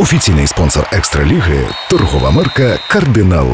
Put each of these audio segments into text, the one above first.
Офіційний спонсор екстраліги торгова марка Кардинал.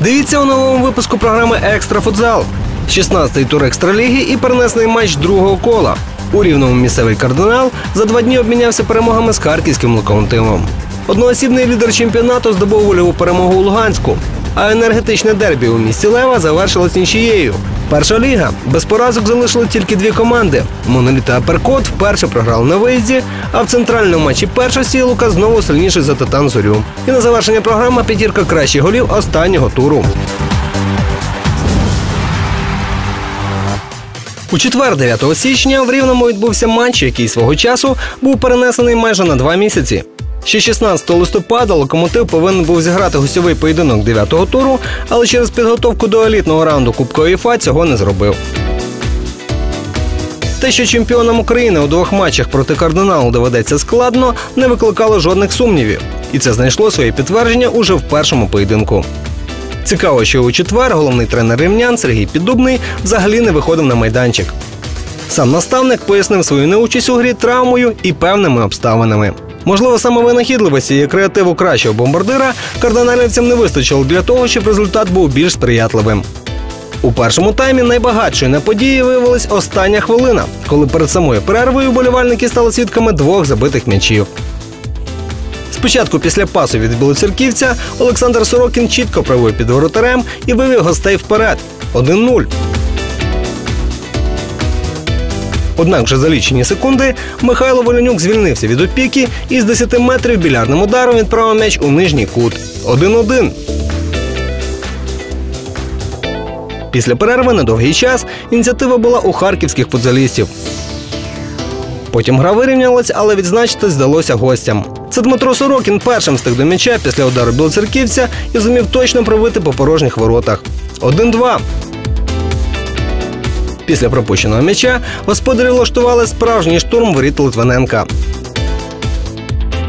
Дивіться у новому випуску програми Екстра футзал. 16-й тур екстраліги і перенесений матч другого кола. У рівному місцевий кардинал за два дні обмінявся перемогами з харківським локомотивом. Одноосібний лідер чемпіонату здобув вольову перемогу у Луганську. А енергетичне дербі у місті Лева завершилось нічією. Перша ліга без поразок залишили тільки дві команди. Моноліт та Аперкот вперше програли на виїзді, а в центральному матчі першості Лука знову сильніший за Титан Зорю. І на завершення програми п'ятірка кращих голів останнього туру. У четвер, 9 січня, в Рівному відбувся матч, який свого часу був перенесений майже на два місяці. Ще 16 листопада локомотив повинен був зіграти гостьовий поєдинок 9-го туру, але через підготовку до елітного раунду Кубка УЄФА цього не зробив. Те, що чемпіонам України у двох матчах проти кардиналу доведеться складно, не викликало жодних сумнівів. І це знайшло своє підтвердження уже в першому поєдинку. Цікаво, що у четвер головний тренер рівнян Сергій Піддубний взагалі не виходив на майданчик. Сам наставник пояснив свою неучасть у грі травмою і певними обставинами. Можливо, саме винахідливості і креативу кращого бомбардира кардиналівцям не вистачило для того, щоб результат був більш сприятливим. У першому таймі найбагатшою на події виявилась остання хвилина, коли перед самою перервою болівальники стали свідками двох забитих м'ячів. Спочатку після пасу від білоцерківця Олександр Сорокін чітко провів під воротарем і вивів гостей вперед 1-0. Однак вже за лічені секунди Михайло Волянюк звільнився від опіки і з 10 метрів білярним ударом відправив м'яч у нижній кут. 1-1. Після перерви на довгий час ініціатива була у харківських футзалістів. Потім гра вирівнялась, але відзначитись здалося гостям. Це Дмитро Сорокін першим встиг до м'яча після удару білоцерківця і зумів точно пробити по порожніх воротах. 1-2. Після пропущеного м'яча господарі влаштували справжній штурм воріт Литвиненка.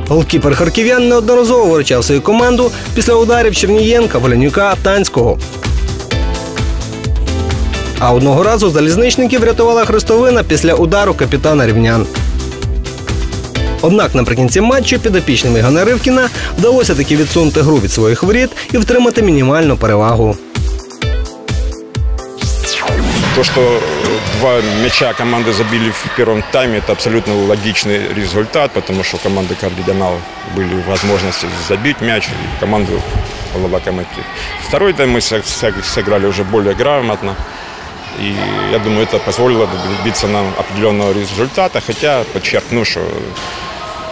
Голкіпер харків'ян неодноразово виручав свою команду після ударів Чернієнка, Волянюка, Танського. А одного разу залізничники врятувала Хрестовина після удару капітана рівнян. Однак наприкінці матчу підопічним Ігана Ривкіна вдалося таки відсунути гру від своїх воріт і втримати мінімальну перевагу. То, что э, два мяча команды забили в первом тайме, это абсолютно логичный результат, потому что команды «Кардинал» были возможности забить мяч, и команду «Локомотив». Второй тайм мы сыграли уже более грамотно, и я думаю, это позволило добиться нам определенного результата, хотя подчеркну, что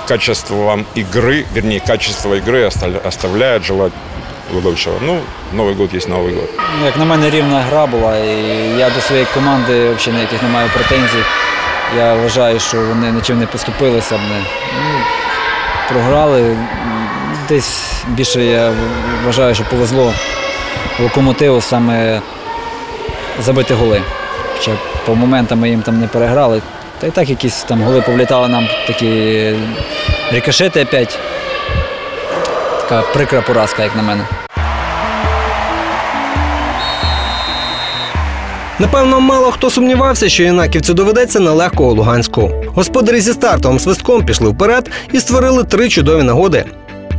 качество игры, вернее, качество игры остав- оставляет желать лучшего. Ну, Новый год есть Новый год. Ну, Як на мене рівна гра була, і я до своєї команди взагалі ніяких не маю претензій. Я вважаю, що вони нічим не поступилися не. Ну, програли. Десь більше я вважаю, що повезло локомотиву саме забити голи. Хоча по моментам ми їм там не переграли. Та й так якісь там голи повлітали нам такі рикошети опять. Така прикра поразка, як на мене. Напевно, мало хто сумнівався, що юнаківцю доведеться нелегко у Луганську. Господарі зі стартовим свистком пішли вперед і створили три чудові нагоди.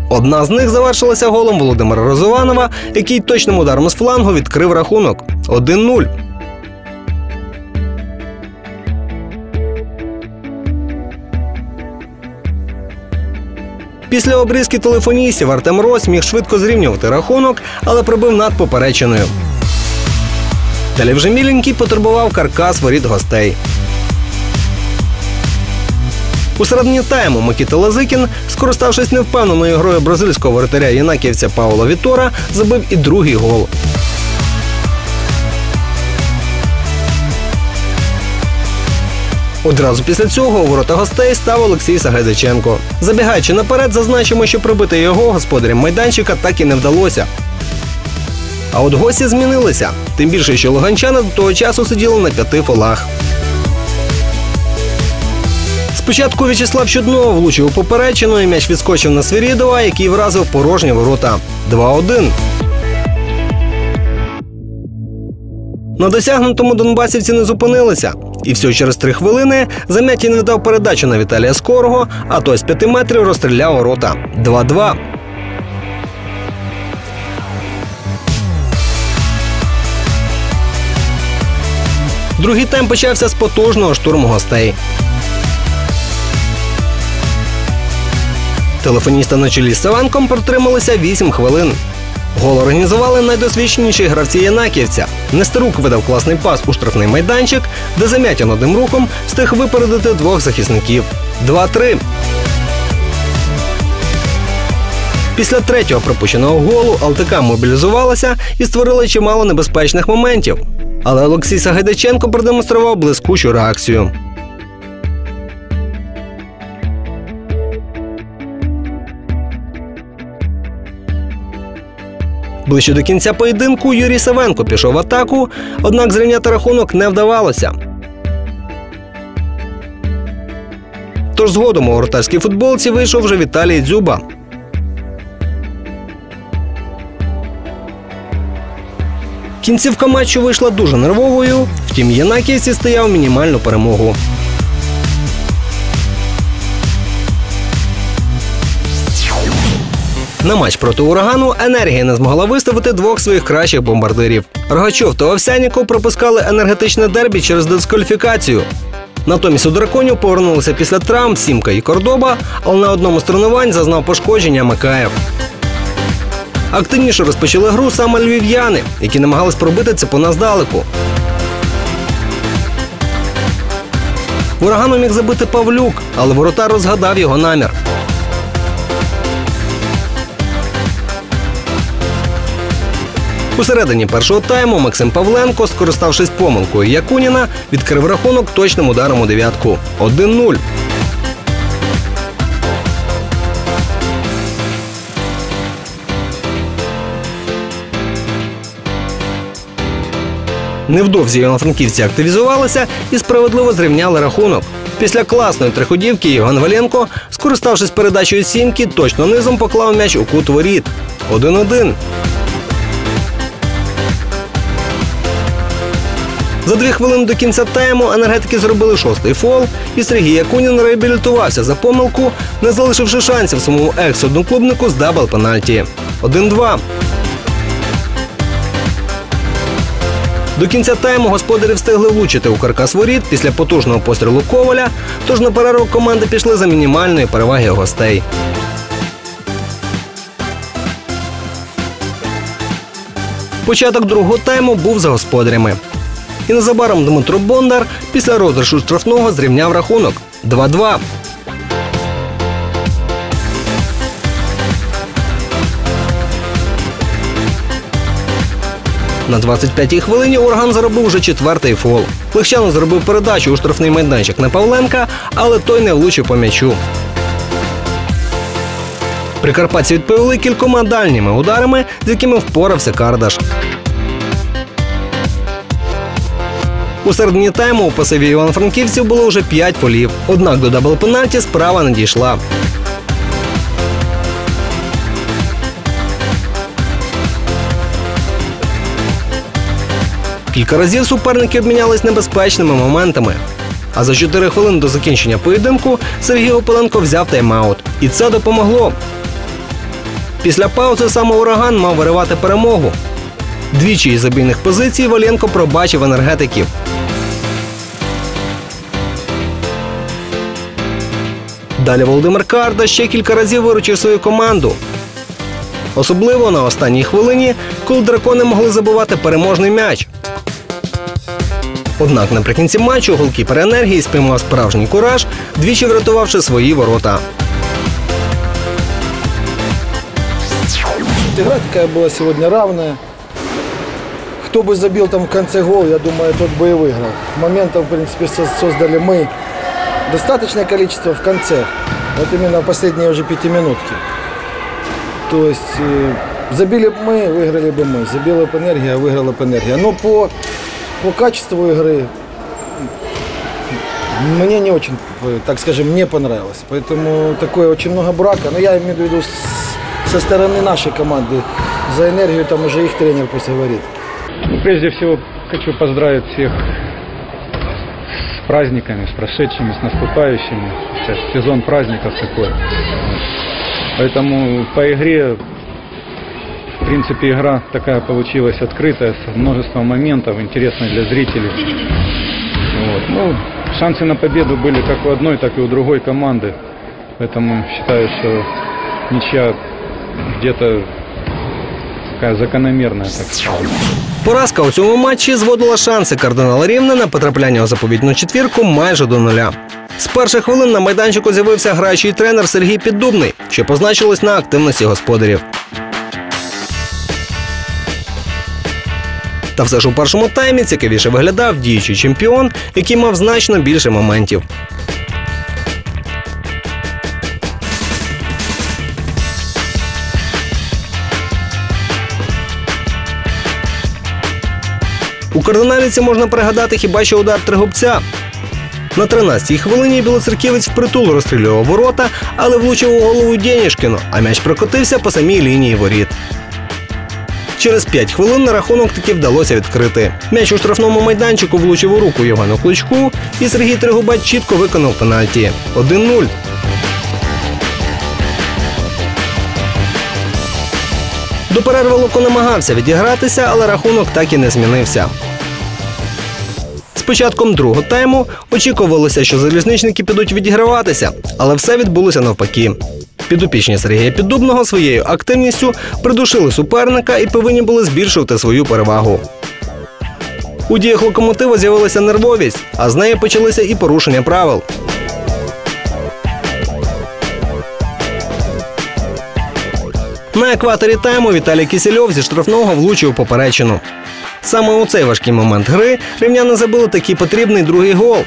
Одна з них завершилася голом Володимира Розованова, який точним ударом з флангу відкрив рахунок 1-0. Після обрізки телефоністів Артем Рос міг швидко зрівнювати рахунок, але пробив над поперечиною. Далі вже міленький потребував каркас воріт гостей. У середині тайму Микіта Лазикін, скориставшись невпевненою грою бразильського воротаря єнаківця Паула Вітора, забив і другий гол. Одразу після цього у ворота гостей став Олексій Сагайдаченко. Забігаючи наперед, зазначимо, що прибити його господарям майданчика так і не вдалося. А от гості змінилися. Тим більше, що луганчани до того часу сиділи на п'яти фолах. Спочатку В'ячеслав Чуднов влучив у поперечину і м'яч відскочив на Свірідова, який вразив порожні ворота. 2-1. На досягнутому донбасівці не зупинилися. І все через три хвилини Замятін віддав передачу на Віталія Скорого, а той з п'яти метрів розстріляв ворота. 2-2. Другий тайм почався з потужного штурму гостей. Телефоністи на чолі з Савенком протрималися 8 хвилин. Гол організували найдосвідченіші гравці Янаківця. Нестерук видав класний пас у штрафний майданчик, де Замятін одним рухом встиг випередити двох захисників. 2-3. Після третього пропущеного голу ЛТК мобілізувалася і створила чимало небезпечних моментів. Але Олексій Сагайдаченко продемонстрував блискучу реакцію. Ближче до кінця поєдинку Юрій Савенко пішов в атаку, однак зрівняти рахунок не вдавалося. Тож згодом у воротарській футболці вийшов вже Віталій Дзюба. Кінцівка матчу вийшла дуже нервовою, втім Янаківці стояв мінімальну перемогу. На матч проти урагану енергія не змогла виставити двох своїх кращих бомбардирів. Рогачов та Овсяніков пропускали енергетичне дербі через дискваліфікацію. Натомість у драконів повернулися після травм Сімка і Кордоба, але на одному з тренувань зазнав пошкодження Микаєв. Активніше розпочали гру саме львів'яни, які намагались пробити цепона здалеку. Урагану міг забити Павлюк, але воротар розгадав його намір. У середині першого тайму Максим Павленко, скориставшись помилкою Якуніна, відкрив рахунок точним ударом у дев'ятку. 1-0. Невдовзі івано-франківці активізувалися і справедливо зрівняли рахунок. Після класної триходівки Іван Валенко, скориставшись передачею сімки, точно низом поклав м'яч у кут воріт. 1-1. За дві хвилини до кінця тайму енергетики зробили шостий фол, і Сергій Якунін реабілітувався за помилку, не залишивши шансів своєму екс-одноклубнику з дабл пенальті. 1-2. До кінця тайму господарі встигли влучити у каркас воріт після потужного пострілу Коваля, тож на перерву команди пішли за мінімальної переваги гостей. Початок другого тайму був за господарями. І незабаром Дмитро Бондар після розіграшу штрафного зрівняв рахунок 2-2. На 25-й хвилині Урган заробив вже четвертий фол. Легчано зробив передачу у штрафний майданчик на Павленка, але той не влучив по м'ячу. Прикарпатці відповіли кількома дальніми ударами, з якими впорався Кардаш. У середині тайму у пасиві Івано-Франківців було вже 5 полів. Однак до дабл-пенальті справа не дійшла. Кілька разів суперники обмінялись небезпечними моментами. А за 4 хвилини до закінчення поєдинку Сергій Опаленко взяв тайм-аут. І це допомогло. Після паузи саме ураган мав виривати перемогу. Двічі із забійних позицій Валенко пробачив енергетиків. Далі Володимир Карда ще кілька разів виручив свою команду. Особливо на останній хвилині, коли дракони могли забивати переможний м'яч. Однак наприкінці матчу голкіпер енергії спіймав справжній кураж, двічі врятувавши свої ворота. Игра такая была сегодня равная. Кто бы забил там в конце гол, я думаю, тот бы и выиграл. Моментов, в принципе, со- создали мы достаточное количество в конце. Вот именно в последние уже пятиминутки. То есть э, забили бы мы, выиграли бы мы. Забила бы энергия, выиграла бы энергия. Но по, по качеству игры мне не очень, э, так скажем, не понравилось. Поэтому такое очень много брака. Но я имею в виду с- со стороны нашей команды. За энергию там уже их тренер пусть говорит. Прежде всего хочу поздравить всех праздниками, с прошедшими, с наступающими. Сейчас сезон праздников такой. Поэтому по игре, в принципе, игра такая получилась открытая, с множеством моментов, интересная для зрителей. Вот. Ну, шансы на победу были как у одной, так и у другой команды. Поэтому считаю, что ничья где-то такая закономерная, так. Поразка у цьому матчі зводила шанси кардинала Рівне на потрапляння у заповітну четвірку майже до нуля. З перших хвилин на майданчику з'явився граючий тренер Сергій Піддубний, що позначилось на активності господарів. Та все ж у першому таймі цікавіше виглядав діючий чемпіон, який мав значно більше моментів. У кардиналіці можна пригадати хіба що удар тригубця. На 13-й хвилині білоцерківець впритул розстрілював ворота, але влучив у голову Дєнішкіну, а м'яч прокотився по самій лінії воріт. Через 5 хвилин на рахунок таки вдалося відкрити. М'яч у штрафному майданчику влучив у руку Євгену Кличку, і Сергій Тригубець чітко виконав пенальті. 1-0. До перерви намагався відігратися, але рахунок так і не змінився. З початком другого тайму очікувалося, що залізничники підуть відіграватися, але все відбулося навпаки. Підопічні Сергія Піддубного своєю активністю придушили суперника і повинні були збільшувати свою перевагу. У діях локомотива з'явилася нервовість, а з нею почалися і порушення правил. На екваторі тайму Віталій Кісельов зі штрафного влучив поперечину. Саме у цей важкий момент гри рівняни забили такий потрібний другий гол.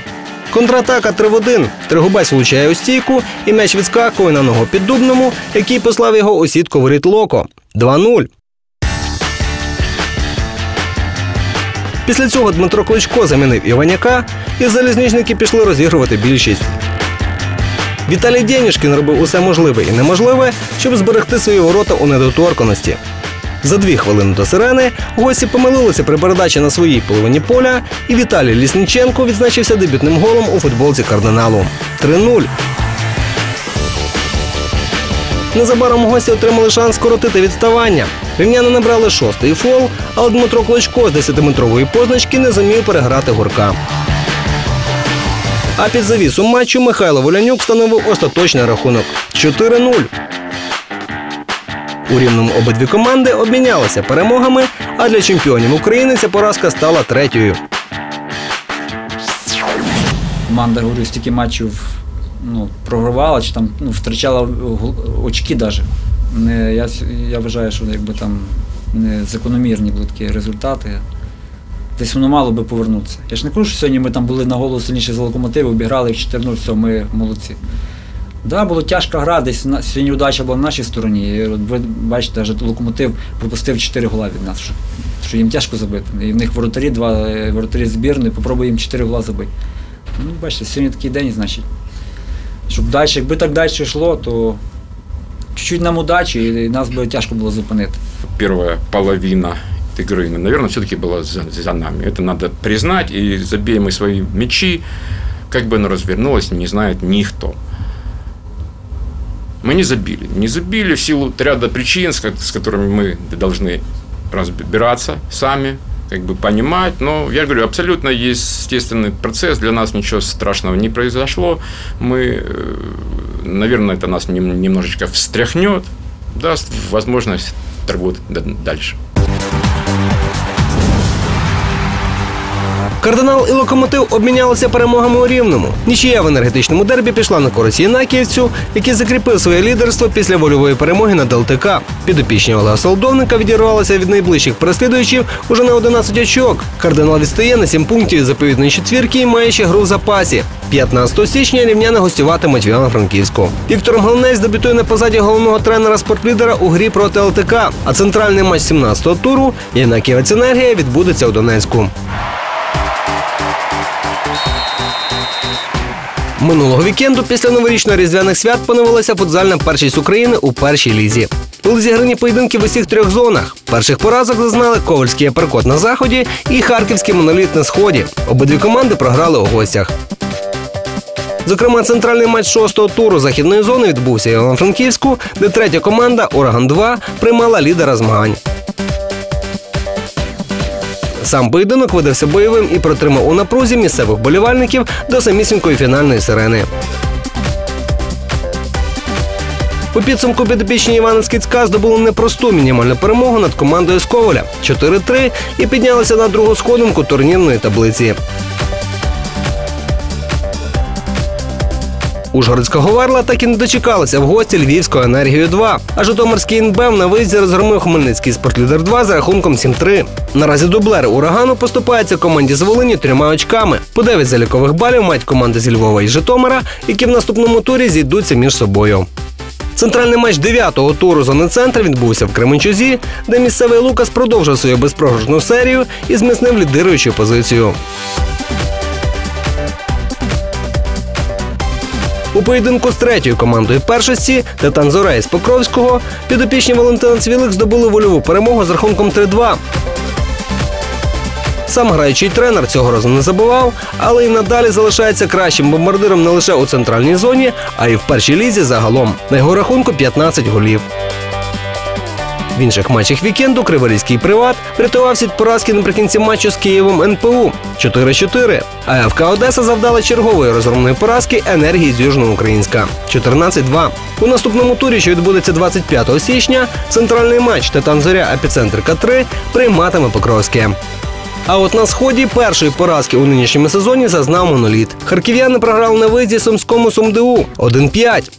Контратака 3 в 1. Стригубець влучає у стійку, і м'яч відскакує на ногу піддубному, який послав його у сітку воріт Локо. 2-0. Після цього Дмитро Кличко замінив Іваняка, і залізничники пішли розігрувати більшість. Віталій Дєнішкін робив усе можливе і неможливе, щоб зберегти свої ворота у недоторканості. За дві хвилини до сирени гості помилилися при передачі на своїй половині поля, і Віталій Лісніченко відзначився дебютним голом у футболці кардиналу 3-0. Незабаром гості отримали шанс скоротити відставання. Рівняни набрали шостий фол, але Дмитро Клочко з 10-метрової позначки не зумів переграти гурка. А під завісу матчу Михайло Волянюк встановив остаточний рахунок 4-0. У рівному обидві команди обмінялися перемогами, а для чемпіонів України ця поразка стала третьою. Команда, говорю, стільки матчів ну, програвала, чи там ну, втрачала очки навіть. Не, я, я вважаю, що якби там не закономірні були такі результати. Десь воно мало би повернутися. Я ж не кажу, що сьогодні ми там були на голову сильніше за локомотив, обіграли їх 4-0, все, ми молодці. Так, да, була тяжка гра, десь сьогодні удача була на нашій стороні. І ви бачите, навіть локомотив пропустив 4 гола від нас, що, що їм тяжко забити. І в них воротарі, два е, воротарі збірної, попробуй їм 4 гола забити. Ну, бачите, сьогодні такий день, значить. Щоб далі, якби так далі йшло, то чуть-чуть нам удачі, і нас би тяжко було зупинити. Первая половина игры, наверное, все-таки была за, за нами. Это надо признать. И забей мы свои мячи, как бы оно развернулось, не знает никто. Мы не забили. Не забили в силу ряда причин, с, ко- с которыми мы должны разбираться сами, как бы понимать. Но я говорю, абсолютно естественный процесс. Для нас ничего страшного не произошло. Мы, э, наверное, это нас нем- немножечко встряхнет, даст возможность работать дальше. Кардинал і локомотив обмінялися перемогами у рівному. Нічия в енергетичному дербі пішла на користь Єнакіївцю, який закріпив своє лідерство після вольової перемоги над ЛТК. Підопічні Олега Солдовника відірвалися від найближчих переслідувачів уже на 11 очок. Кардинал відстає на 7 пунктів від заповідної четвірки і має ще гру в запасі. 15 січня рівняни гостюватимуть в Івано-Франківську. Віктор Глинець дебютує на позаді головного тренера спортлідера у грі проти ЛТК. А центральний матч 17-го туру Єнакієвець енергія відбудеться у Донецьку. Минулого вікенду після новорічно-різдвяних свят поновилася футзальна першість України у першій лізі. Були зіграні поєдинки в усіх трьох зонах. Перших поразок зазнали Ковальський аперкот на заході і Харківський моноліт на сході. Обидві команди програли у гостях. Зокрема, центральний матч шостого туру західної зони відбувся в Івано-Франківську, де третя команда Ураган 2 приймала лідера змагань. Сам поєдинок видався бойовим і протримав у напрузі місцевих болівальників до самісінької фінальної сирени. У підсумку підопічні Івана Скіцька здобули непросту мінімальну перемогу над командою з Коваля 4-3 і піднялися на другу сходинку турнірної таблиці. Ужгородська Говарла так і не дочекалася в гості Львівської енергію 2 А Житомирський інбем на виїзді розгромив Хмельницький спортлідер 2 за рахунком 7-3. Наразі дублер урагану поступається команді з Волині трьома очками. По 9 залікових балів мають команди зі Львова і Житомира, які в наступному турі зійдуться між собою. Центральний матч 9-го туру зони центр відбувся в Кременчузі, де місцевий Лукас продовжив свою безпрограшну серію і зміцнив лідируючу позицію. У поєдинку з третьою командою першості Титан Зорей з Покровського підопічні Валентина Цвілик здобули вольову перемогу з рахунком 3-2. Сам граючий тренер цього разу не забував, але й надалі залишається кращим бомбардиром не лише у центральній зоні, а й в першій лізі загалом. На його рахунку 15 голів. В інших матчах вікенду Криворізький приват врятувався від поразки наприкінці матчу з Києвом НПУ 4-4. А ФК Одеса завдала чергової розгромної поразки енергії з Южноукраїнська 14-2. У наступному турі, що відбудеться 25 січня, центральний матч Титан Зоря Епіцентр К3 прийматиме Покровське. А от на сході першої поразки у нинішньому сезоні зазнав моноліт. Харків'яни програли на виїзді Сумському СумДУ 1-5.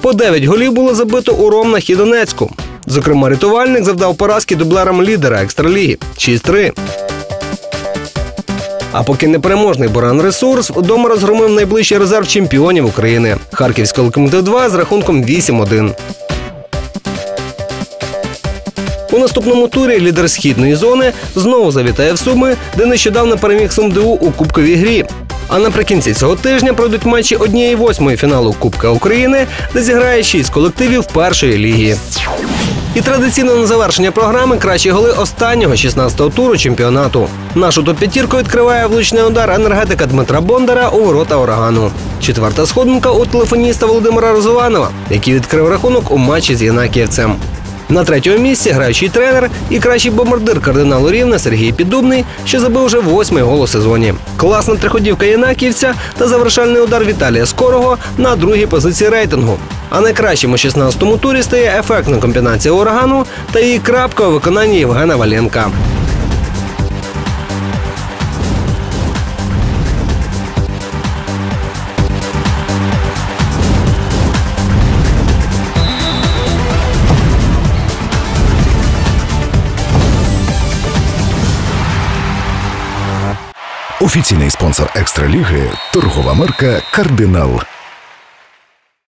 По 9 голів було забито у Ромнах і Донецьку. Зокрема, рятувальник завдав поразки дублерам лідера екстраліги 6-3. А поки непереможний Боран Ресурс вдома розгромив найближчий резерв чемпіонів України Харківський локомотив 2 з рахунком 8-1. У наступному турі лідер східної зони знову завітає в Суми, де нещодавно переміг СумДУ у Кубковій грі. А наприкінці цього тижня пройдуть матчі однієї восьмої фіналу Кубка України, де зіграє шість колективів першої ліги. І традиційно на завершення програми кращі голи останнього 16-го туру чемпіонату. Нашу топ-п'ятірку відкриває влучний удар енергетика Дмитра Бондара у ворота урагану. Четверта сходинка у телефоніста Володимира Розованова, який відкрив рахунок у матчі з Єнакіївцем. На третьому місці граючий тренер і кращий бомбардир кардиналу Рівна Сергій Піддубний, що забив вже восьмий гол у сезоні. Класна триходівка Єнаківця та завершальний удар Віталія Скорого на другій позиції рейтингу. А найкращим у 16-му турі стає ефектна комбінація урагану та її крапка у виконанні Євгена Валенка. Офіційний спонсор екстраліги торгова марка Кардинал.